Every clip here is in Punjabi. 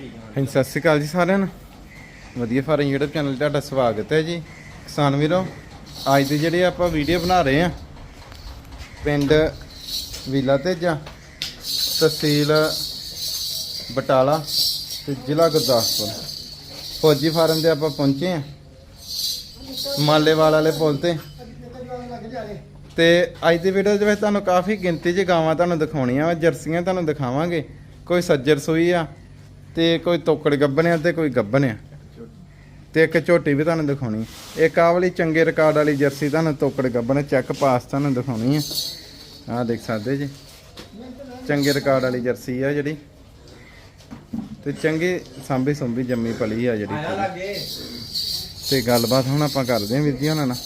ਹਾਂਜੀ, ਸਤਿ ਸ਼੍ਰੀ ਅਕਾਲ ਜੀ ਸਾਰਿਆਂ ਨੂੰ। ਵਧੀਆ ਫਾਰਮ YouTube ਚੈਨਲ 'ਤੇ ਤੁਹਾਡਾ ਸਵਾਗਤ ਹੈ ਜੀ। ਕਿਸਾਨ ਵੀਰੋ, ਅੱਜ ਦੀ ਜਿਹੜੀ ਆਪਾਂ ਵੀਡੀਓ ਬਣਾ ਰਹੇ ਆ ਪਿੰਡ ਵੀਲਾ ਤੇਜਾ, ਤਹਿਸੀਲ ਬਟਾਲਾ ਤੇ ਜ਼ਿਲ੍ਹਾ ਗੁਰਦਾਸਪੁਰ। ਫੌਜੀ ਫਾਰਮ ਤੇ ਆਪਾਂ ਪਹੁੰਚੇ ਆ ਮਾਲੇਵਾਲ ਵਾਲੇ ਪੁਲ ਤੇ। ਤੇ ਅੱਜ ਦੀ ਵੀਡੀਓ ਦੇ ਵਿੱਚ ਤੁਹਾਨੂੰ ਕਾਫੀ ਗਿਣਤੀ 'ਚ ਗਾਵਾਂ ਤੁਹਾਨੂੰ ਦਿਖਾਉਣੀਆਂ ਵਾ ਜਰਸੀਆਂ ਤੁਹਾਨੂੰ ਦਿਖਾਵਾਂਗੇ। ਕੋਈ ਸੱਜਰ ਸੂਈ ਆ ਤੇ ਕੋਈ ਤੋਕੜ ਗੱਬਣਿਆ ਤੇ ਕੋਈ ਗੱਬਣਿਆ ਤੇ ਇੱਕ ਝੋਟੀ ਵੀ ਤੁਹਾਨੂੰ ਦਿਖਾਉਣੀ। ਇੱਕ ਆਹ ਵਾਲੀ ਚੰਗੇ ਰਿਕਾਰਡ ਵਾਲੀ ਜਰਸੀ ਤੁਹਾਨੂੰ ਤੋਕੜ ਗੱਬਣ ਚੈੱਕ ਪਾਸ ਤੁਹਾਨੂੰ ਦਿਖਾਉਣੀ ਆ। ਆਹ ਦੇਖ ਸਕਦੇ ਜੀ। ਚੰਗੇ ਰਿਕਾਰਡ ਵਾਲੀ ਜਰਸੀ ਆ ਜਿਹੜੀ। ਤੇ ਚੰਗੇ ਸਾਂਭੀ ਸੁੰਭੀ ਜੰਮੀ ਪਲੀ ਆ ਜਿਹੜੀ। ਤੇ ਗੱਲਬਾਤ ਹੁਣ ਆਪਾਂ ਕਰਦੇ ਹਾਂ ਵੀਰ ਜੀ ਉਹਨਾਂ ਨਾਲ।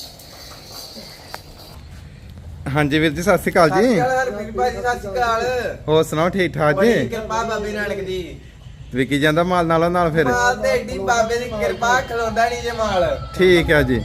ਹਾਂਜੀ ਵੀਰ ਜੀ ਸਤਿ ਸ਼੍ਰੀ ਅਕਾਲ ਜੀ। ਹਰਪ੍ਰੀਤ ਭਾਜੀ ਸਤਿ ਸ਼੍ਰੀ ਅਕਾਲ। ਹੋਰ ਸੁਣਾਓ ਠੀਕ ਠਾਕ ਜੀ? ਕਿਰਪਾ ਬਾਬੇ ਨਾਨਕ ਦੀ। ਵਿਕੀ ਜਾਂਦਾ ਮਾਲ ਨਾਲੋਂ ਨਾਲ ਫਿਰ। ਮਾਲ ਤੇ ਏਡੀ ਬਾਬੇ ਦੀ ਕਿਰਪਾ ਖਲੋਂਦਾ ਨਹੀਂ ਜੇ ਮਾਲ। ਠੀਕ ਹੈ ਜੀ।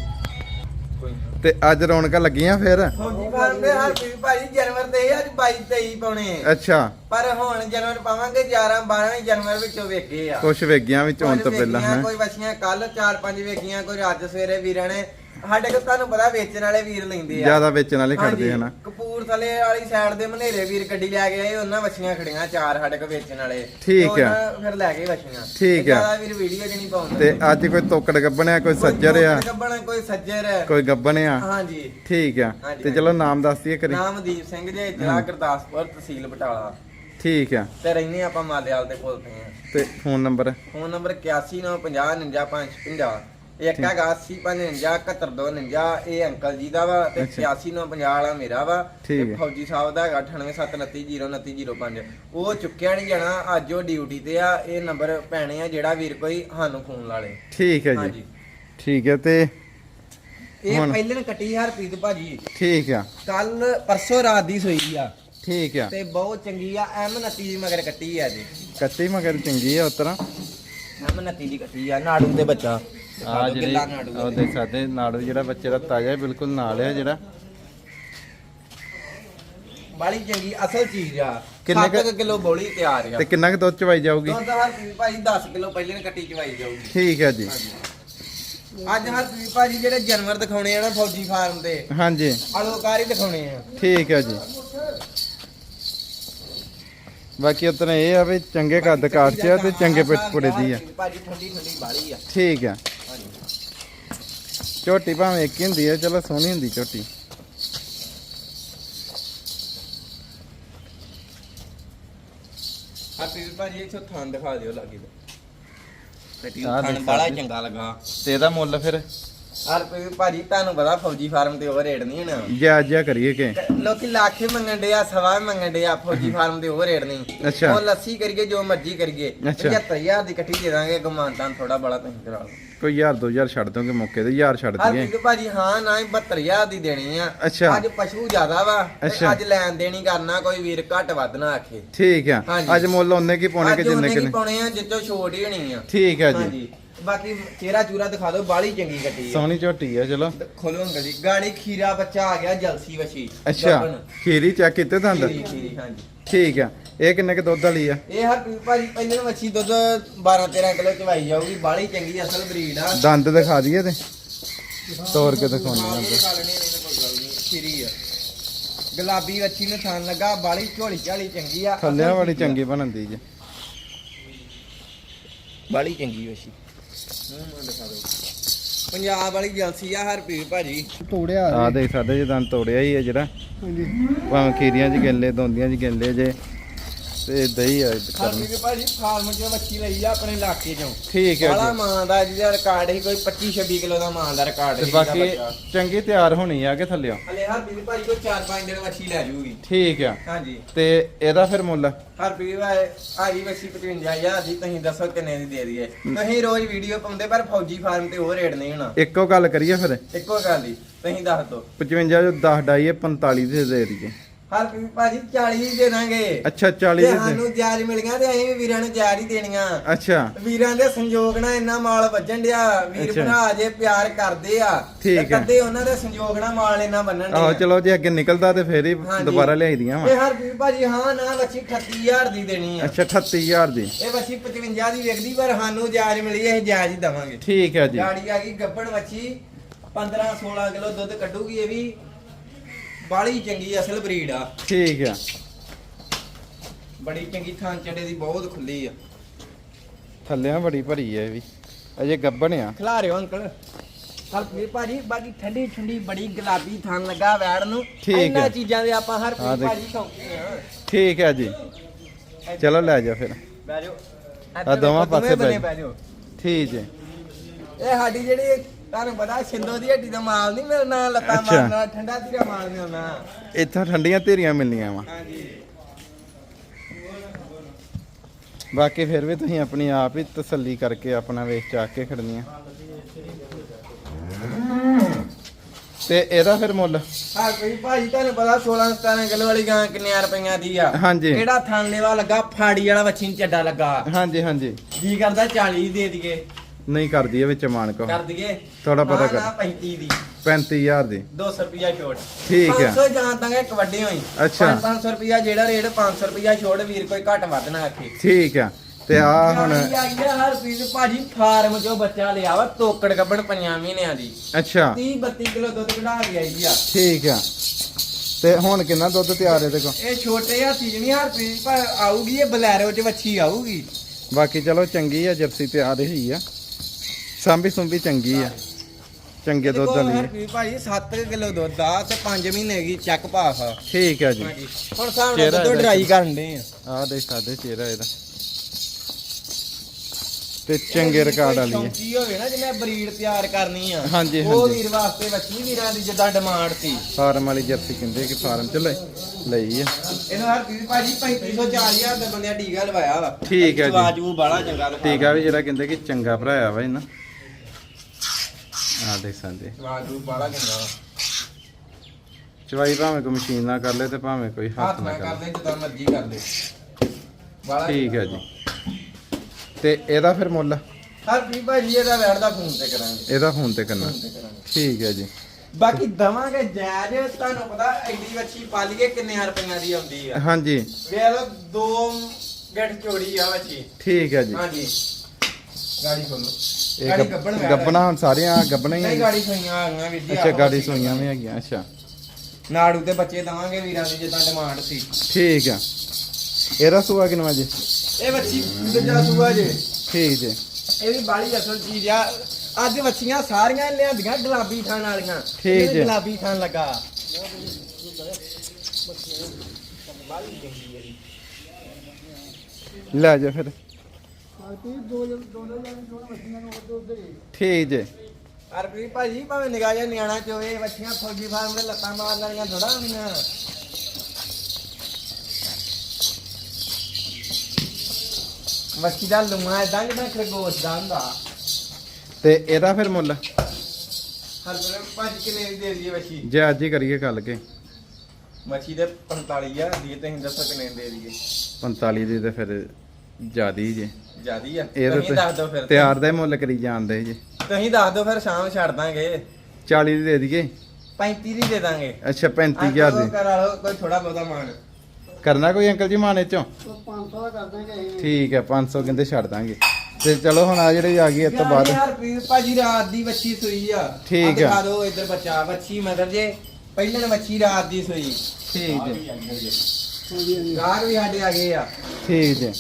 ਤੇ ਅੱਜ ਰੌਣਕਾਂ ਲੱਗੀਆਂ ਫਿਰ? ਫੌਜੀ ਫਾਰਮ ਦੇ ਹਰਪ੍ਰੀਤ ਭਾਜੀ ਜਨਵਰ ਤੇ ਅੱਜ 22 23 ਪਾਉਣੇ। ਅੱਛਾ। ਪਰ ਹੁਣ ਜਨਵਰ ਪਾਵਾਂਗੇ 11 12 ਜਨਵਰ ਵਿੱਚੋਂ ਵੇਖੇ ਆ। ਕੁਛ ਵੇਗੀਆਂ ਵਿੱਚ ਹੋਣ ਕੁਝ ਤੋਂ ਪਹਿਲਾਂ ਵੇਖੀਆਂ, ਹੈ। ਕੋਈ ਵਛੀਆਂ ਕੱਲ 4-5 ਵੇਖੀਆਂ ਕੋਈ ਅੱਜ ਸਵੇਰੇ ਵੀਰਾਂ ਨੇ ਸਾਡੇ ਕੋਲ ਤੁਹਾਨੂੰ ਪਤਾ ਵੇਚਣ ਵਾਲੇ ਵੀਰ ਲੈਂਦੇ ਆ। ਜ਼ਿਆਦਾ ਵੇਚਣ ਵਾਲੇ ਖੜਦੇ ਹਨਾ। ਕਪੂਰਥਲੇ ਵਾਲੀ ਸਾਈਡ ਦੇ ਮਨੇਰੇ ਵੀਰ ਗੱਡੀ ਲੈ ਕੇ ਆਏ ਉਹਨਾਂ ਵਛੀਆਂ ਖੜੀਆਂ ਚਾਰ ਸਾਡੇ ਕੋਲ ਵੇਚਣ ਵਾਲੇ। ਠੀਕ ਆ। ਫਿਰ ਲੈ ਗਏ ਵਛੀਆਂ। ਠੀਕ ਆ। ਜ਼ਿਆਦਾ ਵੀਰ ਵੀਡੀਓ ਨਹੀਂ ਪਾਉਂਦੇ। ਤੇ ਅੱਜ ਕੋਈ ਤੋਕੜ ਗੱਬਣਿਆ ਕੋਈ ਸੱਜਰ ਆ? ਗੱਬਣ ਕੋਈ ਸੱਜਰ। ਕੋਈ ਗੱਬਣਿਆ? ਹਾਂਜੀ। ਠੀਕ ਆ। ਤੇ ਚਲੋ ਨਾਮ ਦੱਸ ਦਈਏ ਕਰੀ ਨਾਮਦੀਪ ਸਿੰਘ ਜੀ ਜ਼ਿਲ੍ਹਾ ਗੁਰਦਾਸਪੁਰ ਤਹਿਸੀਲ ਬਟਾਲਾ। ਠੀਕ ਆ। ਤੇ ਰਹਿੰਦੇ ਆਪਾਂ ਮਾਲਿਆਲ ਦੇ ਕੋਲ ਤੇ ਆ। ਤੇ ਫੋਨ ਨੰਬਰ? ਫੋਨ ਨੰਬਰ 8195059550 ਇੱਕ ਹੈਗਾ 8055717249 ਇਹ ਅੰਕਲ ਜੀ ਦਾ ਵਾ ਤੇ ਅੱਛਾ। 8950 ਵਾਲਾ ਮੇਰਾ ਵਾ ਠੀਕ ਤੇ ਹੈ। ਫੌਜੀ ਸਾਹਿਬ ਦਾ ਹੈਗਾ 9879302905 ਉਹ ਚੁੱਕਿਆ ਨਹੀਂ ਜਾਣਾ ਅੱਜ ਉਹ ਡਿਊਟੀ ਤੇ ਆ ਇਹ ਨੰਬਰ ਪੈਣੇ ਆ ਜਿਹੜਾ ਵੀਰ ਕੋਈ ਸਾਨੂੰ ਫੋਨ ਲਾ ਲੇ। ਠੀਕ ਹੈ ਜੀ। ਹਾਂਜੀ। ਠੀਕ ਹੈ ਤੇ ਇਹ ਹੁਣ- ਪਹਿਲਣ ਕੱਟੀ ਹਰਪ੍ਰੀਤ ਭਾਜੀ। ਠੀਕ ਆ। ਕੱਲ ਪਰਸੋਂ ਰਾਤ ਦੀ ਸੋਈ ਆ। ਠੀਕ ਆ। ਤੇ ਬਹੁਤ ਚੰਗੀ ਆ ਐਮ 29 ਦੀ ਮਗਰ ਕੱਟੀ ਆ ਜੀ। ਕੱਟੀ ਮਗਰ ਚੰਗੀ ਆ ਉਤਰਾ ਐਮ 29 ਦੀ ਕੱਟੀ ਆ ਨਾੜੂ ਦੇ ਬੱਚਾ। ਆ ਜਿਹੜੀ ਉਹ ਦੇਖ ਸਕਦੇ ਨਾੜੂ ਜਿਹੜਾ ਬੱਚੇ ਦਾ ਤਾਜ਼ਾ ਹੈ ਬਿਲਕੁਲ ਨਾਲ ਹੈ ਜਿਹੜਾ। ਬਾਲੀ ਚੰਗੀ ਅਸਲ ਚੀਜ਼ ਆ। ਕਿੰਨੇ ਕੁ- ਕਿਲੋ ਬੋਲੀ ਤਿਆਰ ਆ। ਤੇ ਕਿੰਨਾ ਕੁ ਦੁੱਧ ਚਵਾਈ ਜਾਊਗੀ? ਦੁੱਧ ਹਰਪ੍ਰੀਤ ਭਾਜੀ 10 ਕਿਲੋ ਪਹਿਲੇ ਨੇ ਕੱਟੀ ਚਵਾਈ ਜਾਊਗੀ। ਠੀਕ ਹੈ ਜੀ। ਅੱਜ ਹਰਪ੍ਰੀਤ ਭਾਜੀ ਜਿਹੜੇ ਜਾਨਵਰ ਦਿਖਾਉਣੇ ਆ ਨਾ ਫੌਜੀ ਫਾਰਮ ਦੇ ਹਾਂਜੀ। ਅਲੋਕਾਰੀ ਦਿਖਾਉਣੇ ਆ। ਠੀਕ ਹੈ ਜੀ। ਬਾਕੀ ਉਤਨਾ ਇਹ ਆ ਵੀ ਚੰਗੇ ਕੱਦ ਕਾਠ ਚ ਆ ਤੇ ਚੰਗੇ ਪਿੱਠ ਪੁੜੇ ਦੀ ਆ। ਹਰਪ੍ਰੀਤ ਭਾਜੀ ਠੰਡੀ ਠੰਡੀ ਬਾਲੀ ਆ। ਠੀਕ ਆ ਝੋਟੀ ਭਾਵੇਂ ਇੱਕ ਹੀ ਹੁੰਦੀ ਆ ਚਲੋ ਸੋਹਣੀ ਹੁੰਦੀ ਝੋਟੀ। ਹਰਪ੍ਰੀਤ ਭਾਜੀ ਇੱਥੋਂ ਥਣ ਦਿਖਾ ਦਿਓ ਲਾਗੇ। ਦਾ ਤੇ ਇਹਦਾ ਮੁੱਲ ਫਿਰ? ਹਰਪ੍ਰੀਤ ਭਾਜੀ ਤੁਹਾਨੂੰ ਪਤਾ ਫੌਜੀ ਫਾਰਮ ਤੇ ਉਹ ਰੇਟ ਨਹੀਂ ਹੋਣਾ। ਜਾਇਜ਼ ਜਿਹਾ ਕਰੀਏ ਕਿ। ਲੋਕੀ ਲੱਖ ਹੀ ਮੰਗਣ ਦੇ ਆ ਸਵਾ ਵੀ ਮੰਗਣ ਦੇ ਆ ਫੌਜੀ ਫਾਰਮ ਦੇ ਉਹ ਰੇਟ ਨਹੀਂ। ਅੱਛਾ। ਉਹ ਲੱਸੀ ਕਰੀਏ ਜੋ ਮਰਜ਼ੀ ਕਰੀਏ ਅੱਛਾ। 75000 ਦੀ ਇਕੱਠੀ ਦੇ ਦਾਂਗੇ ਗਮਾਨਤਾਂ ਥੋੜਾ ਬੜਾ ਤੁਸੀਂ ਕਰਾ ਲਓ। ਕੋਈ ਹਜ਼ਾਰ ਦੋ ਹਜ਼ਾਰ ਛੱਡ ਦੋਗੇ ਮੌਕੇ ਤੇ ਹਜ਼ਾਰ ਛੱਡ ਦਈਏ। ਹਰਪ੍ਰੀਤ ਭਾਜੀ ਹਾਂ ਨਾ ਹੀ 72000 ਦੀ ਦੇਣੀ ਆ। ਅੱਛਾ। ਅੱਜ ਪਸ਼ੂ ਜ਼ਿਆਦਾ ਵਾ ਤੇ ਅੱਛਾ। ਅੱਜ ਲੈਣ ਦੇਣੀ ਕਰਨਾ ਕੋਈ ਵੀਰ ਘੱਟ ਵੱਧ ਨਾ ਆਖੇ। ਠੀਕ ਆ। ਹਾਂਜੀ। ਅੱਜ ਮੁੱਲ ਉਹਨੇ ਕੀ ਪਾਉਣੇ ਕਿ ਅੱਜ ਜਿੰਨੇ ਉਹਨੇ ਕਿ ਕੀ ਪਾਉਣੇ ਆ ਜਿੱਚੋ ਛੋਟ ਹੀ ਹੋਣੀ ਆ। ਠੀਕ ਆ ਜੀ। ਹਾਂਜੀ। ਬਾਕੀ ਚਿਹਰਾ ਚੂਰਾ ਦਿਖਾ ਦਿਓ ਬਾਲੀ ਚੰਗੀ ਕੱਟੀ ਆ। ਸੋਹਣੀ ਝੋਟੀ ਆ ਚਲੋ। ਖੋਲੋ ਅੰਕਲ ਜੀ। ਗਾੜੀ ਖੀਰਾ ਬੱਚਾ ਆ ਗਿਆ ਜਲਸੀ ਵਸ਼ੀ ਅੱਛਾ। ਖੀਰੀ ਚੈੱਕ ਕੀਤੇ ਦੰਦ? ਖੀਰੀ ਖੀਰੀ ਹਾਂਜੀ। ਠੀਕ ਆ। ਇਹ ਕਿੰਨੇ ਕ ਦੁੱਧ ਵਾਲੀ ਆ? ਇਹ ਹਰਪ੍ਰੀਤ ਭਾਜੀ ਪਹਿਲੇ ਨੂੰ ਮੱਛੀ ਦੁੱਧ 12 13 ਕਿਲੋ ਚਵਾਈ ਜਾਊਗੀ। ਬਾਲੀ ਚੰਗੀ ਅਸਲ ਬਰੀਡ ਆ। ਦੰਦ ਦਿਖਾ ਦਈਏ ਤੇ। ਤੋੜ ਕੇ ਦਿਖਾਉਂਦੇ ਹਾਂ, ਆ ਖੀਰੀ ਆ। ਗੁਲਾਬੀ ਵੱਛੀ ਨੂੰ ਥਾਨ ਲੱਗਾ ਬਾਲੀ ਝੋਲੀ ਝਾਲੀ ਚੰਗੀ ਆ। ਥੱਲਿਆਂ ਵਾਲੀ ਚੰਗੀ ਬਣਦੀ ਜੀ। ਬਾਲੀ ਚੰਗੀ ਪੰਜਾਬ ਵਾਲੀ ਜਲਸੀ ਆ ਹਰਪ੍ਰੀਤ ਭਾਜੀ। ਤੋੜਿਆ ਆ ਦੇਖ ਸਕਦੇ ਜੇ ਦੰਦ ਤੋੜਿਆ ਹੀ ਆ ਜਿਹੜਾ। ਹਾਂਜੀ। ਭਾਵੇਂ ਖੀਰੀਆਂ 'ਚ ਗਿੱਲੇ ਦੋਂਦੀਆਂ 'ਚ ਗਿੱਲੇ ਜੇ। ਤੇ ਦਹੀਂ ਆ ਕਰਨ। ਹਰਪ੍ਰੀਤ ਭਾਜੀ ਫਾਰਮ 'ਚ ਮੱਛੀ ਲਈ ਆ ਆਪਣੇ ਇਲਾਕੇ 'ਚੋਂ। ਠੀਕ ਹੈ ਜੀ। ਮਾਂ ਦਾ ਜਿਹਦਾ ਰਿਕਾਰਡ ਸੀ ਕੋਈ 25 26 ਕਿਲੋ ਦਾ ਮਾਂ ਦਾ ਰਿਕਾਰਡ ਤੇ ਬਾਕੀ ਚੰਗੀ ਤਿਆਰ ਹੋਣੀ ਆ ਕਿ ਥੱਲਿਓ ਹਲੇ ਹਰਪ੍ਰੀਤ ਭਾਜੀ ਕੋਈ 4-5 ਦਿਨ ਮੱਛੀ ਲੈ ਜਾਊਗੀ ਠੀਕ ਆ। ਹਾਂਜੀ। ਤੇ ਇਹਦਾ ਫਿਰ ਮੁੱਲ? ਹਰਪ੍ਰੀਤ ਭਾਈ ਆਜੀ ਮੱਛੀ 55000 ਦੀ ਤੁਸੀਂ ਦੱਸੋ ਕਿੰਨੇ ਦੀ ਦੇ ਦਈਏ। ਤੁਸੀਂ ਰੋਜ਼ ਵੀਡੀਓ ਪਾਉਂਦੇ ਪਰ ਫੌਜੀ ਫਾਰਮ ਤੇ ਉਹ ਰੇਟ ਨਹੀਂ ਹੋਣਾ। ਇੱਕੋ ਗੱਲ ਕਰੀਏ ਫਿਰ। ਇੱਕੋ ਗੱਲ ਦੀ ਤੁਸੀਂ ਦੱਸ ਦਿਓ 55 ਜੋ 10 ਡਾਈਏ 45 ਦੇ ਦੇ ਦਈਏ। ਹਰਪ੍ਰੀਤ ਭਾਜੀ 40 ਹੀ ਦੇ ਦਾਂਗੇ ਅੱਛਾ 40 ਤੇ ਦੇ ਸਾਨੂੰ ਜਾਜ ਮਿਲ ਗਿਆ ਤੇ ਅਸੀਂ ਵੀ ਵੀਰਾਂ ਨੂੰ ਜਾਜ ਹੀ ਦੇਣੀਆਂ। ਅੱਛਾ। ਵੀਰਾਂ ਦੇ ਸੰਯੋਗ ਨਾਲ ਇੰਨਾ ਮਾਲ ਵੱਜਣ ਡਿਆ। ਵੀਰ ਅੱਛਾ। ਭਰਾ ਜੇ ਪਿਆਰ ਕਰਦੇ ਆ ਠੀਕ ਤੇ ਹੈ। ਕਦੇ ਉਹਨਾਂ ਦੇ ਸੰਯੋਗ ਨਾਲ ਮਾਲ ਇੰਨਾ ਬੰਨਣ ਆਹੋ ਡਿਆ। ਚਲੋ ਜੇ ਅੱਗੇ ਨਿਕਲਦਾ ਤੇ ਫੇਰ ਹੀ ਹਾਂਜੀ। ਦੁਬਾਰਾ ਲਿਆਈ ਦੀਆਂ ਤੇ ਵਾ ਹਰਪ੍ਰੀਤ ਭਾਜੀ ਹਾਂ ਨਾ ਬੱਚੀ 38000 ਦੀ ਦੇਣੀ ਆ। ਅੱਛਾ 38000 ਦੀ। ਇਹ ਬੱਚੀ 55 ਦੀ ਵਿਕਦੀ ਪਰ ਸਾਨੂੰ ਜਾਜ ਮਿਲੀ ਅਸੀਂ ਜਾਜ ਹੀ ਦਵਾਂਗੇ। ਠੀਕ ਹੈ ਜੀ। ਗਾੜੀ ਆ ਗਈ ਗੱਬਣ ਵੱਛੀ 15 16 ਕਿਲੋ ਦੁੱਧ ਕੱਢੂਗੀ ਇਹ ਵੀ। ਬਾਲੀ ਚੰਗੀ ਅਸਲ ਬਰੀਡ ਆ। ਠੀਕ ਆ। ਬੜੀ ਚੰਗੀ ਥਾਂ ਚੱਡੇ ਦੀ ਬਹੁਤ ਖੁੱਲੀ ਆ। ਥੱਲਿਆਂ ਬੜੀ ਭਰੀ ਹੈ ਇਹ ਵੀ। ਅਜੇ ਗੱਬਣ ਆ। ਖਿਲਾ ਰਿਓ ਅੰਕਲ। ਹਰਪ੍ਰੀਤ ਭਾਜੀ ਬਾਕੀ ਠੰਡੀ ਠੰਡੀ ਬੜੀ ਗੁਲਾਬੀ ਥਾਂ ਲੱਗਾ ਵੈੜ ਨੂੰ। ਠੀਕ ਇਹਨਾਂ। ਚੀਜ਼ਾਂ ਦੇ ਆਪਾਂ ਹਰਪ੍ਰੀਤ ਦੇਖ। ਭਾਜੀ ਸ਼ੌਂਕੀ ਆ। ਠੀਕ ਹੈ ਜੀ। ਚਲੋ ਲੈ ਜਾ ਫਿਰ। ਬਹਿ ਜਾਓ। ਆਹ ਦੋਵਾਂ ਦੋਵੇਂ ਪਾਸੇ ਬਹਿ ਜਾਓ। ਠੀਕ ਹੈ ਇਹ ਸਾਡੀ ਜਿਹੜੀ ਤੁਹਾਨੂੰ ਪਤਾ ਸਿੰਧੋ ਦੀ ਹੱਡੀ ਦਾ ਮਾਲ ਨਹੀਂ ਮਿਲਣਾ ਲੱਤਾਂ ਅੱਛਾ। ਮਾਰਨਾ ਠੰਡਾ ਤੀਰਾ ਮਾਲ ਮਿਲਣਾ। ਇੱਥੋਂ ਠੰਡੀਆਂ ਧੀਰੀਆਂ ਮਿਲਣੀਆਂ ਵਾ। ਹਾਂਜੀ। ਬਾਕੀ ਫਿਰ ਵੀ ਤੁਸੀਂ ਆਪਣੀ ਆਪ ਹੀ ਤਸੱਲੀ ਕਰਕੇ ਆਪਣਾ ਵੇਚ ਚਾਕ ਕੇ ਖੜਨੀਆਂ। ਤੇ ਇਹਦਾ ਫਿਰ ਮੁੱਲ? ਹਾਂ ਕੋਈ ਭਾਜੀ ਤੁਹਾਨੂੰ ਪਤਾ 16 17 ਕਿਲੋ ਵਾਲੀ ਗਾਂ ਕਿੰਨੇ ਰੁਪਈਆਂ ਦੀ ਆ। ਹਾਂਜੀ। ਕਿਹੜਾ ਥਣ ਲੈਵਾ ਲੱਗਾ? ਫਾੜੀ ਵਾਲਾ ਵੱਛੀ ਨੂੰ ਚੱਡਾ ਲੱਗਾ। ਹਾਂਜੀ ਹਾਂਜੀ। ਜੀ ਕਰਦਾ 40 ਦੇ ਦਈਏ। ਨਹੀਂ ਕਰਦੀ ਇਹ ਵਿੱਚ ਮਾਨ ਕੋ ਕਰ ਦਈਏ। ਥੋੜਾ ਪਤਾ ਹਾਂ ਕਰ। ਨਾ 35 ਦੀ 35000 ਦੀ। 200 ਰੁਪਿਆ ਛੋੜ ਠੀਕ ਹੈ। 500 ਜਾਂ ਤਾਂਗੇ ਕਵੱਡੀ ਹੋਈ। ਅੱਛਾ। 500 ਰੁਪਿਆ ਜਿਹੜਾ ਰੇਟ 500 ਰੁਪਿਆ ਛੋੜ ਵੀਰ ਕੋਈ ਘੱਟ ਵੱਧ ਨਾ ਆਖੇ। ਠੀਕ ਆ ਤੇ ਆ ਹੁਣ ਆ ਆ ਹਰ ਪੀਸ ਭਾਜੀ ਫਾਰਮ ਚੋਂ ਬੱਚਾ ਲਿਆ ਵਾ ਤੋਕੜ ਗੱਬਣ ਪੰਜਾਂ ਮਹੀਨਿਆਂ ਦੀ। ਅੱਛਾ। 30 32 ਕਿਲੋ ਦੁੱਧ ਕਢਾ ਕੇ ਆਈ ਆ। ਠੀਕ ਆ ਤੇ ਹੁਣ ਕਿੰਨਾ ਦੁੱਧ ਤਿਆਰ ਇਹਦੇ ਕੋ ਇਹ ਛੋਟੇ ਹਾਥੀ ਨਹੀਂ ਹਰ ਪੀਸ ਪਰ ਆਊਗੀ ਇਹ ਬਲੈਰੋ ਚ ਵੱਛੀ ਆਊਗੀ। ਬਾਕੀ ਚਲੋ ਚੰਗੀ ਆ ਜਰਸੀ ਤਿਆਰ ਹੀ ਆ। ਸਾਂਭੀ ਸੁੰਭੀ ਚੰਗੀ ਆ। ਚੰਗੇ ਦੁੱਧ ਵਾਲੀ। ਪੀਸ ਭਾਜੀ 7 ਕਿਲੋ ਦੁੱਧ ਆ ਤੇ 5 ਮਹੀਨੇ ਦੀ ਚੈੱਕ ਪਾਸ ਆ। ਠੀਕ ਆ ਜੀ। ਹਾਂਜੀ। ਹੁਣ ਸਾਹਮਣੇ ਚਿਹਰਾ ਦੁੱਧ ਇਹਦਾ ਡਰਾਈ ਕਰਨ ਦੇ ਆ। ਆ ਦੇਖ ਸਾਡੇ ਚਿਹਰਾ ਇਹਦਾ। ਤੇ ਚੰਗੇ ਰਿਕਾਰਡ ਵਾਲੀ ਹੈ ਸ਼ੌਂਕੀ ਹੋਵੇ ਨਾ ਜਿਹਨੇ ਬਰੀਡ ਤਿਆਰ ਕਰਨੀ ਆ। ਹਾਂਜੀ, ਉਹ ਹਾਂਜੀ। ਵੀਰ ਵਾਸਤੇ ਵੱਛੀ ਵੀਰਾਂ ਦੀ ਜਿੱਦਾਂ ਡਿਮਾਂਡ ਸੀ। ਫਾਰਮ ਵਾਲੀ ਜਰਸੀ ਕਹਿੰਦੇ ਕਿ ਫਾਰਮ ਚ ਲੈ ਲਈ ਆ। ਇਹਨੂੰ ਹਰ ਪੀਸ ਭਾਜੀ 3500 40000 ਦਾ ਬੰਦਿਆ ਟੀਕਾ ਲਵਾਇਆ ਵਾ। ਠੀਕ ਹੈ ਜੀ। ਸਵਾਜੂ ਬਾਲਾ ਚੰਗਾ ਠੀਕ ਆ ਵੀ ਜਿਹੜਾ ਕਹਿੰਦੇ ਕਿ ਚੰਗਾ ਭਰਾਇਆ ਵਾ ਇਹਨਾਂ। ਆ ਦੇਖ ਸਕਦੇ। ਬਾਲਾ ਚੰਗਾ ਵਾ। ਚਵਾਈ ਭਾਵੇਂ ਕੋਈ ਮਸ਼ੀਨ ਨਾਲ ਕਰ ਲੇ ਤੇ ਭਾਵੇਂ ਕੋਈ ਹੱਥ ਹੱਥ ਨਾਲ ਨਾਲ ਕਰ ਕਰਦੇ ਜਿੱਦਾਂ ਮਰਜ਼ੀ ਬਾਲਾ ਲੇ। ਠੀਕ ਹੈ ਜੀ। ਤੇ ਇਹਦਾ ਫਿਰ ਮੁੱਲ? ਹਰ ਪੀਸ ਭਾਜੀ ਇਹਦਾ ਵੈੜ ਦਾ ਫੋਨ ਤੇ ਕਰਾਂਗੇ। ਇਹਦਾ ਫੋਨ ਤੇ ਕਰਨਾ। ਫੋਨ ਤੇ ਕਰਾਂਗੇ। ਠੀਕ ਹੈ ਜੀ। ਬਾਕੀ ਦਵਾਂਗੇ ਜਾਇਜ਼ ਤੁਹਾਨੂੰ ਪਤਾ ਐਡੀ ਵੱਛੀ ਪਾਲੀਏ ਕਿੰਨੇ ਰੁਪਈਆਂ ਦੀ ਆਉਂਦੀ ਆ। ਹਾਂਜੀ। ਵੇਖ ਲਓ ਦੋ ਗੱਠ ਚੋੜੀ ਆ ਵੱਛੀ। ਠੀਕ ਹੈ ਜੀ। ਹਾਂਜੀ। ਗਾੜੀ ਖੋਲੋ ਇਹ ਗਾੜੀ ਗੱਬਣ ਹੁਣ ਸਾਰੀਆਂ ਗੱਬਣਾ ਹੀ ਨਹੀਂ ਗਾੜੀ ਸੋਈਆਂ ਆ ਗਈਆਂ ਵੀਰ ਜੀ ਅੱਛਾ ਗਾੜੀ ਸੋਈਆਂ ਵੀ ਹੈਗੀਆਂ ਅੱਛਾ। ਨਾੜੂ ਤੇ ਬੱਚੇ ਦਵਾਂਗੇ ਵੀਰਾਂ ਦੀ ਜਿੱਦਾਂ ਡਿਮਾਂਡ ਸੀ। ਠੀਕ ਆ। ਇਹਦਾ ਸੂਆ ਕਿਨਵਾ ਜੀ ਇਹ ਵੱਛੀ ਦੂਜਾ ਸੂਆ ਜੇ। ਠੀਕ ਜੀ। ਇਹ ਵੀ ਬਾਲੀ ਅਸਲ ਚੀਜ਼ ਆ। ਅੱਜ ਵੱਛੀਆਂ ਸਾਰੀਆਂ ਲਿਆਂਦੀਆਂ ਗੁਲਾਬੀ ਖਾਣ ਵਾਲੀਆਂ ਠੀਕ ਜੇ। ਗੁਲਾਬੀ ਖਾਣ ਲੱਗਾ। ਲੈ ਜਾ ਫਿਰ। ਠੀਕ ਜੀ। ਹਰਪ੍ਰੀਤ ਭਾਜੀ ਭਾਵੇਂ ਨਿਗਾਹ ਜਿਹਾ ਨਿਆਣਾ ਚੋਵੇ ਵੱਛੀਆਂ ਫੌਜੀ ਫਾਰਮ ਦੇ ਲੱਤਾਂ ਮਾਰਨ ਵਾਲੀਆਂ ਥੋੜਾ ਹੁੰਦੀਆਂ। ਵੱਛੀ ਦਾ ਲੂਣਾ ਇਦਾਂ ਜਿੱਦਾਂ ਖਰਗੋਸ਼ ਦਾ ਹੁੰਦਾ। ਤੇ ਇਹਦਾ ਫਿਰ ਮੁੱਲ? ਹਰਪ੍ਰੀਤ ਭਾਜੀ ਕਿੰਨੇ ਦੀ ਦੇ ਦਈਏ ਵੱਛੀ? ਜੇ ਅੱਜ ਹੀ ਕਰੀਏ ਕੱਲ ਕੇ। ਮੱਛੀ ਦੇ 45 ਆ ਦੀ ਤੁਸੀਂ ਦੱਸੋ ਕਿੰਨੇ ਦੇ ਦਈਏ। 45 ਦੀ ਤੇ ਫਿਰ ਜਿਆਦੀ ਜੀ। ਜਿਆਦੀ ਆ। ਇਹ ਤੁਸੀਂ ਦੱਸ ਦਿਓ ਫਿਰ ਤਿਆਰ ਦਾ ਹੀ ਮੁੱਲ ਕਰੀ ਜਾਂਦੇ ਜੀ। ਤੁਸੀਂ ਦੱਸ ਦਿਓ ਫਿਰ ਸ਼ਾਮ ਛੱਡ ਦਾਂਗੇ। 40 ਦੀ ਦੇ ਦਈਏ। 35 ਦੀ ਦੇ ਦਾਂਗੇ। ਅੱਛਾ 35000 ਅੰਕਲ ਦੀ। ਕਰਾ ਲਓ ਕੋਈ ਥੋੜਾ ਬਹੁਤਾ ਮਾਨ ਕਰਨਾ ਕੋਈ ਅੰਕਲ ਜੀ ਮਾਨੇ ਚੋਂ 500 ਦਾ ਕਰ ਦਾਂਗੇ ਠੀਕ ਹੈ 500 ਕਹਿੰਦੇ ਛੱਡ ਦਾਂਗੇ। ਤੇ ਚਲੋ ਹੁਣ ਆ ਜਿਹੜੀ ਆ ਗਈ ਇਸ ਤੋਂ ਬਾਅਦ ਯਾਰ ਪਲੀਜ਼ ਭਾਜੀ ਰਾਤ ਦੀ ਵੱਛੀ ਸੂਈ ਆ। ਠੀਕ ਆ। ਦਿਖਾ ਦਿਓ ਇੱਧਰ ਬੱਚਾ ਵੱਛੀ ਮਗਰ ਜੇ। ਪਹਿਲਾਂ ਵੱਛੀ ਰਾਤ ਦੀ ਸੂਈ। ਠੀਕ ਜੀ ਗਾਹਕ ਵੀ ਸਾਡੇ ਆ ਗਏ ਆ। ਠੀਕ ਜੀ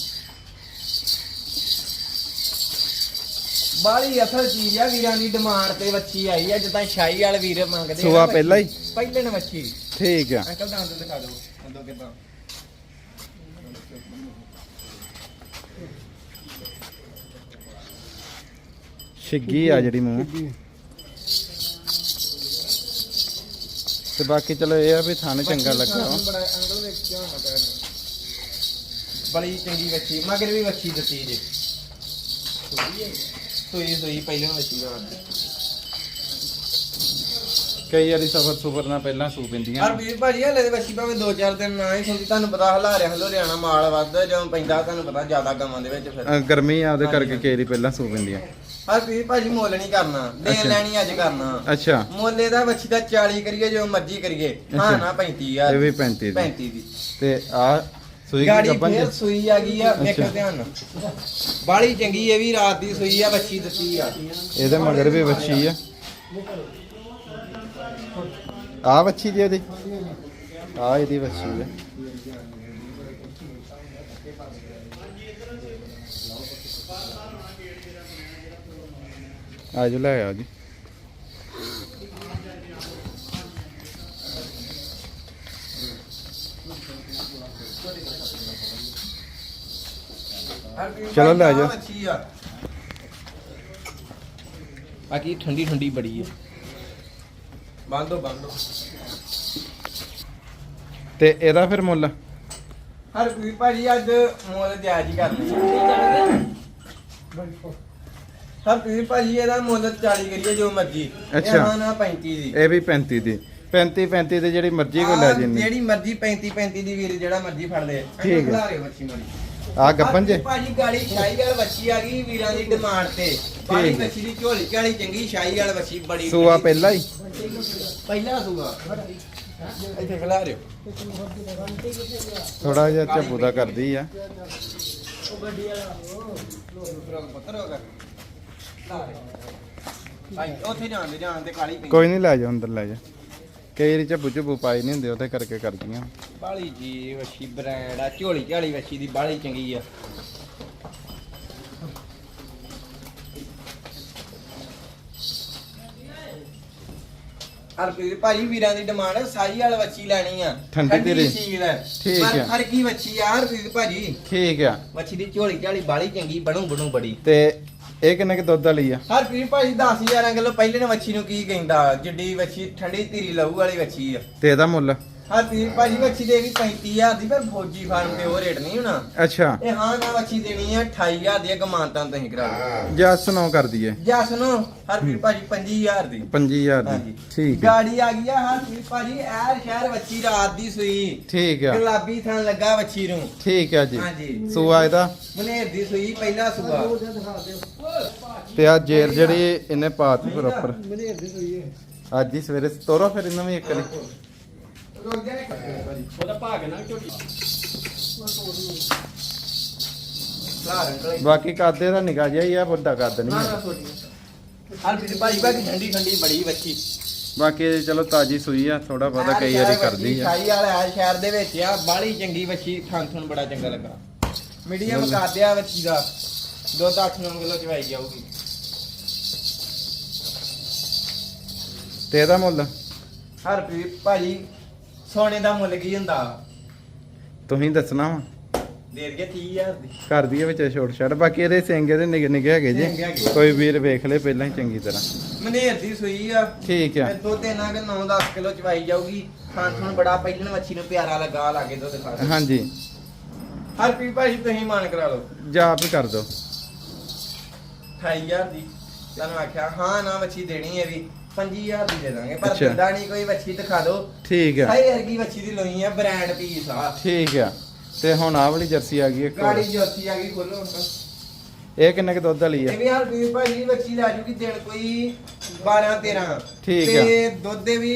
ਬਾਲੀ ਅਸਲ ਚੀਜ਼ ਆ ਵੀਰਾਂ ਦੀ ਡਿਮਾਂਡ ਤੇ ਵੱਛੀ ਆਈ ਆ ਜਿੱਦਾਂ ਸ਼ਾਹੀ ਵਾਲੇ ਵੀਰ ਮੰਗਦੇ ਆ ਸੂਆ ਨਾ ਪਹਿਲਾਂ ਹੀ? ਵੱਛੀ। ਪਹਿਲੇ ਨੇ ਵੱਛੀ। ਠੀਕ ਆ। ਅੰਕਲ ਦੰਦ ਦਿਖਾ ਦਿਓ ਅੰਦੋ ਕਿਦਾਂ। ਛਿੱਗੀ ਆ ਜਿਹੜੀ ਮੂੰਹ। ਤੇ ਬਾਕੀ ਚਲੋ ਇਹ ਆ ਵੀ ਥਣ ਚੰਗਾ ਲੱਗਾ। ਵਾ ਬੜਾ ਅੰਕਲ ਵੇਖ ਕੇ ਹੋਣਾ ਬੜੀ ਚੰਗੀ ਵੱਛੀ ਮਗਰ ਵੀ ਵੱਛੀ ਦਿੱਤੀ ਜੇ। ਕਈ ਵਾਰੀ ਸਫਰ ਸੁਫਰ ਨਾਲ ਪਹਿਲਾਂ ਸੂ ਪਿੰਦੀਆਂ ਹਰਪ੍ਰੀਤ ਭਾਜੀ ਹਲੇ ਦੇ ਬੱਚੀ ਭਾਵੇਂ 2-4 ਦਿਨ ਨਾ ਹੀ ਸੁਣਦੀ ਤੁਹਾਨੂੰ ਪਤਾ ਹਲਾਰਿਆ ਹਲੋਰਿਆਣਾ ਮਾਲ ਵੱਧਦਾ ਜਦੋਂ ਪੈਂਦਾ ਤੁਹਾਨੂੰ ਪਤਾ ਜ਼ਿਆਦਾ ਗਾਵਾਂ ਦੇ ਵਿੱਚ ਫਿਰ। ਅ, ਗਰਮੀ ਆ ਉਹਦੇ ਕਰਕੇ। ਕਈ ਵਾਰੀ ਪਹਿਲਾਂ ਸੂ ਪਿੰਦੀਆਂ। ਹਰਪ੍ਰੀਤ ਭਾਜੀ ਮੁੱਲ ਨਹੀਂ ਕਰਨਾ ਦੇਣ ਅੱਛਾ। ਲੈਣੀ ਅੱਜ ਕਰਨਾ। ਅੱਛਾ। ਮੁੱਲ ਇਹਦਾ ਬੱਚੀ ਦਾ 40 ਕਰੀਏ ਜੋ ਮਰਜ਼ੀ ਕਰੀਏ। ਹਾਂ। ਨਾ 35000 ਇਹ ਵੀ 35 ਦੀ। 35 ਦੀ। ਤੇ ਆ ਸੂਈ ਕੀ ਗਾੜੀ ਫੇਰ ਸੂਈ ਆ ਗਈ ਆ ਵੇਖੋ ਅੱਛਾ। ਧਿਆਨ ਨਾਲ। ਬਾੜੀ ਚੰਗੀ ਇਹ ਵੀ ਰਾਤ ਦੀ ਸੂਈ ਆ ਬੱਚੀ ਦਿੱਤੀ ਆ। ਇਹਦੇ ਮਗਰ ਵੀ ਵੱਛੀ ਆ। ਆ ਵੱਛੀ ਜੀ ਇਹਦੀ? ਆ ਇਹਦੀ ਵੱਛੀ ਆ। ਆਜੋ ਲੈ ਆਓ ਜੀ। ਚਲੋ ਲੈ ਆ ਬਾਕੀ ਠੰਡੀ ਠੰਡੀ ਬੜੀ ਆ ਬੰਦੋ ਬੰਦੋ ਤੇ ਇਹਦਾ ਫਿਰ ਮੁੱਲ? ਹਰਪ੍ਰੀਤ ਭਾਜੀ ਅੱਜ ਮੁੱਲ ਜਾਇਜ਼ ਹੀ ਕਰਨੀ ਹਰਪ੍ਰੀਤ ਭਾਜੀ ਇਹਦਾ ਮੁੱਲ 40 ਕਰੀਏ ਜੋ ਮਰਜ਼ੀ। ਅੱਛਾ। ਇਹ ਨਾ 35 ਦੀ। ਇਹ ਵੀ 35 ਦੀ। 35 35 ਤੇ ਜਿਹੜੀ ਮਰਜ਼ੀ ਕੋਈ ਲੈ ਆਹ ਜਿੰਨੀ। ਜਿਹੜੀ ਮਰਜ਼ੀ 35 35 ਦੀ ਵੀਰ ਜਿਹੜਾ ਮਰਜ਼ੀ ਫੜ ਲੈ। ਠੀਕ ਹੈ। ਖਿਲਾ ਰਹੇ ਬੱਚੀ ਮਰੀ ਆ ਗੱਪਨ ਜੇ। ਭਾਜੀ ਗਾੜੀ ਸ਼ਾਹੀ ਵਾਲ ਬੱਚੀ ਆ ਗਈ ਵੀਰਾਂ ਦੀ ਡਿਮਾਂਡ ਤੇ। ਠੀਕ ਹੈ। ਬੱਚੀ ਦੀ ਝੋਲੀ ਝਾਲੀ ਚੰਗੀ ਸ਼ਾਹੀ ਵਾਲ ਬੱਚੀ ਬੜੀ ਸੂਆ ਪਹਿਲਾਂ ਹੀ। ਪਹਿਲਾ ਸੂਆ। ਇੱਥੇ ਖਿਲਾ ਰਿਓ ਥੋੜਾ ਜਿਹਾ ਝੱਬੂ ਕਰਦੀ ਆ। ਪੱਤਰ ਹੋ ਗਿਆ ਭਾਈ ਉੱਥੇ ਜਾਣ ਦੇ ਜਾਣ ਕਾਲੀ ਪਈ। ਕੋਈ ਨਹੀਂ ਲੈ ਜਾ ਅੰਦਰ ਲੈ ਜਾ। ਕਈ ਵਾਰੀ ਝੱਬੂ ਝੱਬੂ ਪਾਈ ਨਹੀਂ ਹੁੰਦੇ ਉਹਦੇ ਕਰਕੇ ਕਰਦੀਆਂ ਬਾਲੀ ਜੀ ਵੱਛੀ ਬ੍ਰਾਂਡ ਆ ਝੋਲੀ ਝਾਲੀ ਵੱਛੀ ਦੀ ਬਾਲੀ ਚੰਗੀ ਆ। ਹਰਪ੍ਰੀਤ ਭਾਜੀ ਵੀਰਾਂ ਦੀ ਡਿਮਾਂਡ ਸਾਈ ਵਾਲ ਵੱਛੀ ਲੈਣੀ ਆ। ਠੰਡੀ ਧੀਰੀ। ਸੀਲ ਹੈ ਠੀਕ ਪਰ ਆ। ਵੱਛੀ ਆ ਹਰਪ੍ਰੀਤ ਭਾਜੀ। ਠੀਕ ਆ। ਵੱਛੀ ਦੀ ਝੋਲੀ ਝਾਲੀ ਬਾਲੀ ਚੰਗੀ ਬਣੂ ਬਣੂ ਬੜੀ। ਤੇ ਇਹ ਕਿੰਨੇ ਕਿ ਦੁੱਧ ਵਾਲੀ ਆ? ਹਰਪ੍ਰੀਤ ਭਾਜੀ 10000 ਕਿਲੋ ਪਹਿਲੇ ਨੇ ਵੱਛੀ ਨੂੰ ਕੀ ਕਹਿੰਦਾ ਜਿੱਡੀ ਵੱਛੀ ਠੰਡੀ ਧੀਰੀ ਲਹੂ ਵਾਲੀ ਵੱਛੀ ਆ। ਤੇ ਇਹਦਾ ਮੁੱਲ? ਹਰਪ੍ਰੀਤ ਭਾਜੀ ਵੱਛੀ ਦੇ ਵੀ 35000 ਦੀ ਪਰ ਫੌਜੀ ਫਾਰਮ ਤੇ ਉਹ ਰੇਟ ਨਹੀਂ ਹੋਣਾ। ਅੱਛਾ। ਇਹ ਹਾਂ ਨਾ ਵੱਛੀ ਦੇਣੀ ਆ 28000 ਦੀ ਗਮਾਨਤਾਂ ਤੁਸੀਂ ਕਰਾ ਲਓ ਜੱਸ ਨੋ ਕਰ ਦਈਏ। ਜਾਂ ਸੁਣੋ ਹਰਪ੍ਰੀਤ ਭਾਜੀ 25000 ਦੀ। 25000 ਹਾਂਜੀ ਦੀ। ਠੀਕ ਆ ਗਾੜੀ ਆ ਗਈ ਆ ਹਰਪ੍ਰੀਤ ਭਾਜੀ ਐਰ ਸ਼ਹਿਰ ਵੱਛੀ ਰਾਤ ਦੀ ਸੂਈ। ਠੀਕ ਆ। ਗੁਲਾਬੀ ਥਾਂ ਲੱਗਾ ਵੱਛੀ ਨੂੰ। ਠੀਕ ਆ ਜੀ। ਹਾਂਜੀ। ਸੂਆ ਇਹਦਾ? ਮਨੇਰ ਦੀ ਸੂਈ ਪਹਿਲਾ ਸੂਆ। ਤੇ ਆ ਜੇਰ ਜਿਹੜੀ ਇਹਨੇ ਪਾਤੀ ਪ੍ਰੋਪਰ ਮਨੇਰ ਦੀ ਸੋਈ ਹੈ। ਅੱਜ ਹੀ ਸਵੇਰੇ ਤੋਰੋ ਫਿਰ ਇਹਨਾਂ ਵੀ ਇੱਕ ਵਾਰੀ। ਉਹਦਾ ਭਾਗ ਨਾਲ ਝੋਟੀ ਬਾਕੀ ਕਾਦੇ ਦਾ ਨਿਕਾ ਜਿਹਾ ਹੀ ਆ ਵੱਡਾ ਕੱਦ ਨਹੀਂ ਆ। ਹਰਪ੍ਰੀਤ ਭਾਜੀ ਬਾਕੀ ਠੰਡੀ ਠੰਡੀ ਬੜੀ ਵੱਛੀ ਬਾਕੀ ਇਹ ਚਲੋ ਤਾਜੀ ਸੂਈ ਆ ਥੋੜਾ ਬਹੁਤਾ ਕਈ ਵਾਰੀ ਕਰਦੀ ਆ। ਸ਼ਾਹੀ ਵਾਲਾ ਹੈ ਸ਼ਹਿਰ ਦੇ ਵਿੱਚ ਆ ਬਾਲੀ ਚੰਗੀ ਵੱਛੀ ਥਣ ਥਣ ਬੜਾ ਚੰਗਾ ਲੱਗਾ। ਮੀਡੀਅਮ ਬਿਲਕੁਲ। ਕਾਦਿਆ ਵੱਛੀ ਦਾ ਦੁੱਧ 8-9 ਕਿਲੋ ਚਵਾਈ ਜਾਊਗੀ। ਤੇ ਇਹਦਾ ਮੁੱਲ? ਹਰਪ੍ਰੀਤ ਭਾਜੀ ਸੋਨੇ ਦਾ ਮੁੱਲ ਕੀ ਹੁੰਦਾ? ਤੁਸੀਂ ਦੱਸਣਾ ਵਾ। ਦੇ ਦਈਏ 30000 ਦੀ। ਘਰ ਦੀ ਵਿੱਚ ਛੋਟ ਛੜ ਬਾਕੀ ਇਹਦੇ ਸਿੰਗੇ ਦੇ ਨਿੱਕੇ ਨਿੱਕੇ ਹੈਗੇ। ਜੀ। ਕੋਈ ਵੀਰ ਵੇਖ ਲੇ ਪਹਿਲਾਂ ਹੀ ਚੰਗੀ ਤਰ੍ਹਾਂ। ਮਨੇਰ ਦੀ ਸੂਈ ਆ। ਠੀਕ ਆ। ਤੇ ਦੁੱਧ ਇਹਨਾਂ ਕੇ 9-10 ਕਿਲੋ ਚਵਾਈ ਜਾਊਗੀ। ਥਣ ਥਣ ਬੜਾ ਪਹਿਲਣ ਵੱਛੀ ਨੂੰ ਪਿਆਰਾ ਲੱਗਾ ਲਾਗੇ ਦੁੱਧ ਖਾ ਕੇ। ਹਾਂਜੀ। ਹਰਪ੍ਰੀਤ ਭਾਜੀ ਤੁਸੀਂ ਮਾਨ ਕਰਾ ਲਓ। ਜਾ ਆਪ ਹੀ ਕਰ ਦੋ 28000 ਦੀ। ਤੁਹਾਨੂੰ ਆਖਿਆ ਹਾਂ ਨਾ ਵੱਛੀ ਦੇਣੀ ਹੈ ਵੀ। 5000 ਦੀ ਦੇ ਦਾਂਗੇ ਪਰ ਅੱਛਾ। ਦਿੰਦਾ ਨਹੀਂ ਕੋਈ ਵੱਛੀ ਦਿਖਾ ਦਿਓ। ਠੀਕ ਆ। ਸਾਈ ਵਰਗੀ ਵੱਛੀ ਦੀ ਲੋਈ ਆ ਬ੍ਰਾਂਡ ਪੀਸ ਆ। ਠੀਕ ਆ। ਤੇ ਹੁਣ ਆਹ ਵਾਲੀ ਜਰਸੀ ਆ ਗਈ ਇੱਕ ਹੋਰ। ਗਾੜੀ ਜੋਤੀ ਆ ਗਈ ਖੋਲੋ ਹੁਣ ਤਾਂ। ਇਹ ਕਿੰਨੇ ਕੁ ਦੁੱਧ ਵਾਲੀ ਆ? ਇਹ ਵੀ ਹਰਪ੍ਰੀਤ ਭਾਜੀ ਵੱਛੀ ਲੈ ਜੂਗੀ ਦਿਨ ਕੋਈ 12 13 ਠੀਕ ਤੇ ਦੁੱਧ ਦੇ ਵੀ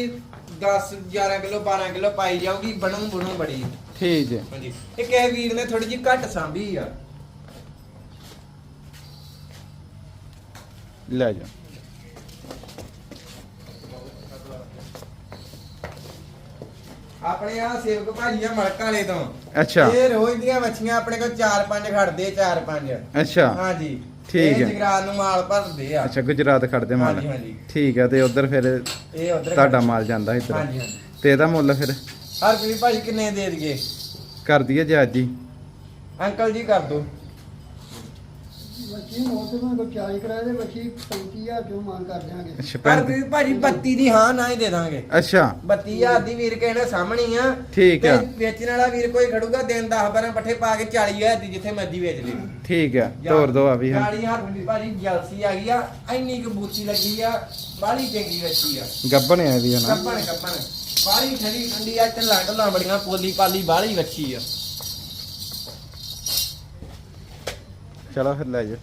10 11 ਕਿਲੋ 12 ਕਿਲੋ ਪਾਈ ਜਾਊਗੀ ਬਣੂ ਬਣੂ ਬੜੀ। ਠੀਕ ਜੀ ਹਾਂਜੀ। ਇਹ ਕਿਸੇ ਵੀਰ ਨੇ ਥੋੜੀ ਜਿਹੀ ਘੱਟ ਸਾਂਭੀ ਆ। ਲੈ ਜਾ ਆਪਣੇ ਆ ਸੇਵਕ ਭਾਜੀ ਆ ਮਲਕਾ ਵਾਲੇ ਤੋਂ। ਅੱਛਾ। ਇਹ ਰੋਜ਼ ਦੀਆਂ ਵੱਛੀਆਂ ਆਪਣੇ ਕੋਲ 4-5 ਖੜਦੇ 4-5 ਅੱਛਾ। ਹਾਂਜੀ। ਠੀਕ ਹੈ। ਜਗਰਾਤ ਨੂੰ ਮਾਲ ਭਰਦੇ ਆ। ਅੱਛਾ ਗੁਜਰਾਤ ਖੜਦੇ ਮਾਲ। ਹਾਂਜੀ, ਹਾਂਜੀ। ਠੀਕ ਆ ਤੇ ਉਧਰ ਫਿਰ ਇਹ ਉਧਰ ਤੁਹਾਡਾ ਮਾਲ ਜਾਂਦਾ ਇੱਧਰ। ਹਾਂਜੀ ਹਾਂਜੀ। ਤੇ ਇਹਦਾ ਮੁੱਲ ਫਿਰ? ਹਰਪ੍ਰੀਤ ਭਾਜੀ ਕਿੰਨੇ ਦੇ ਦਈਏ? ਕਰ ਦਈਏ ਜੀ ਅੱਜ ਹੀ। ਅੰਕਲ ਜੀ ਕਰ ਦੋ। ਬੱਚੀ ਨੂੰ ਕੋ 40 ਕਰਾਏ ਦੇ ਬੱਚੀ 35000 ਚੋਂ ਮੰਗ ਕਰ ਦਿਆਂਗੇ। ਅੱਛਾ ਪਰ ਭੈਣ ਵੀ ਭਾਜੀ 32 ਦੀ ਹਾਂ ਨਾ ਹੀ ਦੇ ਦਾਂਗੇ। ਅੱਛਾ। 32000 ਦੀ ਵੀਰ ਕਹਿੰਦੇ ਸਾਹਮਣੇ ਹੀ ਆ। ਠੀਕ ਆ। ਤੇ ਵੇਚਣ ਵਾਲਾ ਵੀਰ ਕੋਈ ਖੜੂਗਾ ਦਿਨ 10 12 ਪੱਠੇ ਪਾ ਕੇ 40000 ਦੀ ਜਿੱਥੇ ਮਰਜ਼ੀ ਵੇਚ ਲਈ ਠੀਕ ਆ ਤੋਰ ਦੋ ਆ ਵੀ ਹਾਂ। 40000 ਦੀ ਭਾਜੀ ਜਲਸੀ ਆ ਗਈ ਆ ਇੰਨੀ ਕੁ ਬੂਤੀ ਲੱਗੀ ਆ ਬਾਲੀ ਚੰਗੀ ਵੱਛੀ ਆ। ਗੱਬਣ ਆ ਵੀ ਹਨਾ ਕੱਪਣ ਕੱਪਣ ਬਾਲੀ ਠੰਡੀ ਠੰਡੀ ਆ ਢੱਲਾ ਢੱਲਾ ਬੜੀਆਂ ਪੋਲੀ ਪਾਲੀ ਬਾਲੀ ਵੱਛੀ ਆ। ਚਲੋ ਫਿਰ ਲੈ ਜਾ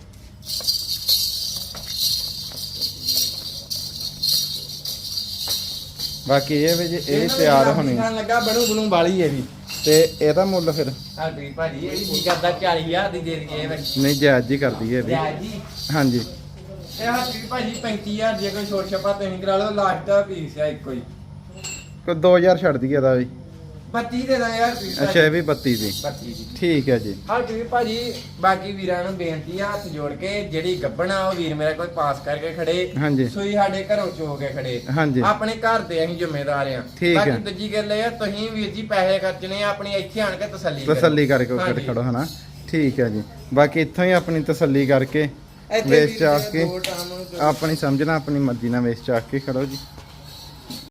ਬਾਕੀ ਇਹ ਵੀ ਜੇ ਇਹ ਤਿਆਰ ਹੋਣੀ। ਖਾਣ ਲੱਗਾ ਬਣੂ ਬਣੂ ਬਾਲੀ ਇਹ ਵੀ। ਤੇ ਇਹਦਾ ਮੁੱਲ ਫਿਰ। ਸਾਡੀ ਭਾਜੀ ਇਹ ਵੀ ਕੀ ਕਰਦਾ 40000 ਦੀ ਦੇ ਦਈਏ ਨਹੀਂ ਜਾਇਜ਼ ਹੀ ਕਰਦੀ ਹੈ ਜੀ। ਹਾਂਜੀ। ਇਹ ਸਾਡੀ ਭਾਜੀ 35000 ਜੇ ਕੋਈ ਛੋਟ ਛਪਾ ਤੁਸੀਂ ਕਰਾ ਲਓ ਲਾਸਟ ਦਾ ਪੀਸ ਆ ਇੱਕੋ ਹੀ। ਕੋਈ 2000 ਛੱਡ ਦਈਏ ਇਹਦਾ ਵੀ। 32 ਦੇ ਦਾਂ ਯਾਰ ਅੱਛਾ ਇਹ ਵੀ 32 ਦੀ 32 ਦੀ ਠੀਕ ਹੈ ਜੀ ਹਾਂ ਜੀ ਭਾਜੀ ਬਾਕੀ ਵੀਰਾਂ ਨੂੰ ਬੇਨਤੀ ਆ ਹੱਥ ਜੋੜ ਕੇ ਜਿਹੜੀ ਗੱਬਣਾ ਉਹ ਵੀਰ ਮੇਰਾ ਕੋਈ ਪਾਸ ਕਰਕੇ ਖੜੇ ਹਾਂਜੀ। ਸੂਈ ਸਾਡੇ ਘਰੋਂ ਚੋ ਕੇ ਖੜੇ ਹਾਂਜੀ। ਆਪਣੇ ਘਰ ਦੇ ਅਸੀਂ ਜ਼ਿੰਮੇਦਾਰ ਆ ਠੀਕ ਬਾਕੀ। ਦੂਜੀ ਗੱਲ ਇਹ ਆ ਤੁਸੀਂ ਵੀਰ ਜੀ ਪੈਸੇ ਖਰਚਣੇ ਆ ਆਪਣੀ ਇੱਥੇ ਆਣ ਕੇ ਤਸੱਲੀ। ਤਸੱਲੀ ਕਰਕੇ। ਖੜੋ ਹਨਾ ਠੀਕ ਹੈ ਜੀ ਬਾਕੀ ਇੱਥੋਂ ਹੀ ਆਪਣੀ ਤਸੱਲੀ ਕਰਕੇ ਵੇਚ ਚਾਕ ਕੇ ਆਪਣੀ ਸਮਝਣਾ ਆਪਣੀ ਮਰਜ਼ੀ ਨਾਲ ਵੇਚ ਚਾਕ ਕੇ ਖੜੋ ਜੀ